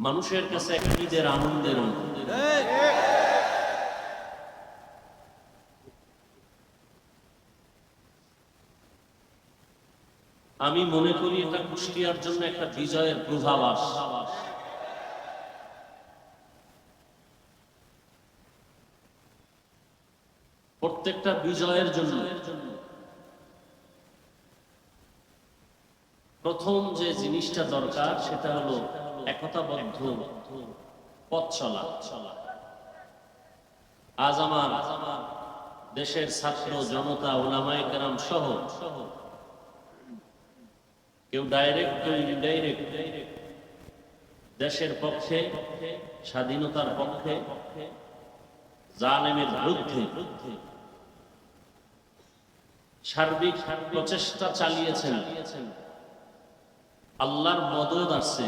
মানুষের কাছে ঈদের আনন্দের আমি মনে করি এটা কুষ্টিয়ার জন্য একটা বিজয়ের পূর্বাভাস প্রত্যেকটা বিজয়ের জন্য প্রথম যে জিনিসটা দরকার সেটা হলো একতাবদ্ধ পথ চলা। আজ আমার দেশের ছাত্র জনতা ওলামায় কেরাম সহ কেউ ডাইরেক্ট কেউ ইনডাইরেক্ট দেশের পক্ষে স্বাধীনতার পক্ষে জালেমের বিরুদ্ধে সার্বিক প্রচেষ্টা চালিয়েছেন। আল্লাহর মদত আছে